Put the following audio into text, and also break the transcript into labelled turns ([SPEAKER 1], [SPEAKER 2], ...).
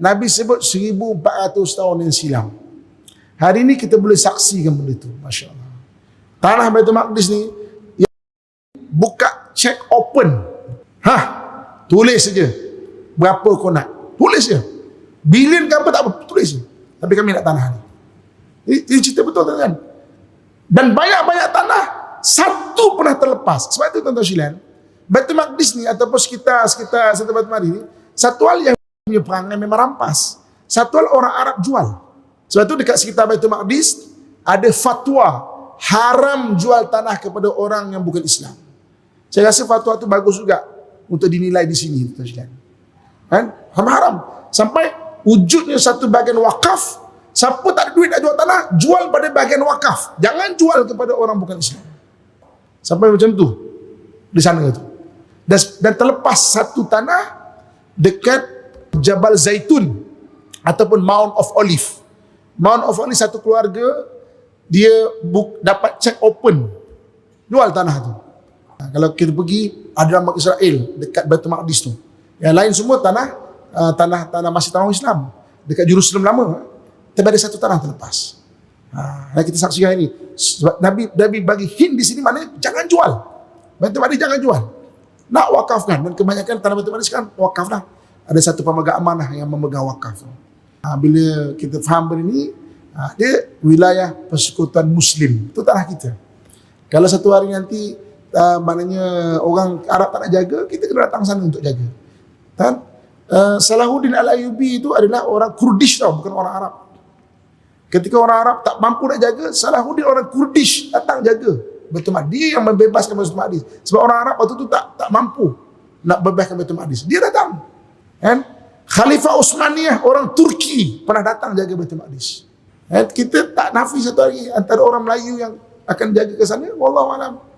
[SPEAKER 1] Nabi sebut 1400 tahun yang silam. Hari ini kita boleh saksikan benda itu. Masya Allah. Tanah Baitul Maqdis ni buka check open. Hah, tulis saja. Berapa kau nak? Tulis je. Bilion ke apa tak apa, tulis je. Tapi kami nak tanah ni. Ini, ini cerita betul kan? Dan banyak-banyak tanah satu pernah terlepas. Sebab itu tuan-tuan sekalian, Baitul Maqdis ni ataupun sekitar sekitar sekitar Baitul Maqdis ni satu hal yang punya perangai memang rampas. Satu hal orang Arab jual. Sebab itu dekat sekitar Baitul Maqdis ada fatwa haram jual tanah kepada orang yang bukan Islam. Saya rasa fatwa itu bagus juga untuk dinilai di sini. Kan? Haram-haram. Sampai wujudnya satu bagian wakaf, siapa tak ada duit nak jual tanah, jual pada bagian wakaf. Jangan jual kepada orang bukan Islam. Sampai macam tu. Di sana tu. Dan, dan terlepas satu tanah dekat Jabal Zaitun ataupun Mount of Olive. Mount of Olive satu keluarga dia buk, dapat check open jual tanah tu. Ha, kalau kita pergi ada dalam Israel dekat Baitul Maqdis tu. Yang lain semua tanah uh, tanah tanah masih tanah Islam dekat Jerusalem lama. Tapi ada satu tanah terlepas. Ha, yang kita saksikan ini sebab Nabi Nabi bagi hint di sini mana jangan jual. Baitul Maqdis jangan jual. Nak wakafkan dan kebanyakan tanah Baitul Maqdis kan wakaf lah. Ada satu pemegang amanah yang memegang wakaf. Ha, bila kita faham benda ini, ha, dia wilayah persekutuan Muslim. Itu tanah kita. Kalau satu hari nanti uh, maknanya orang Arab tak nak jaga, kita kena datang sana untuk jaga. Kan? Uh, Salahuddin Al-Ayubi itu adalah orang Kurdish tau, bukan orang Arab. Ketika orang Arab tak mampu nak jaga, Salahuddin orang Kurdish datang jaga. Betul Maqdis. Dia yang membebaskan Betul Maqdis. Sebab orang Arab waktu itu tak tak mampu nak bebaskan Betul Maqdis. Dia datang. Kan? Khalifah Utsmaniyah orang Turki pernah datang jaga Betul Maqdis. Kan? Kita tak nafi satu hari antara orang Melayu yang akan jaga ke sana. Wallahu alam.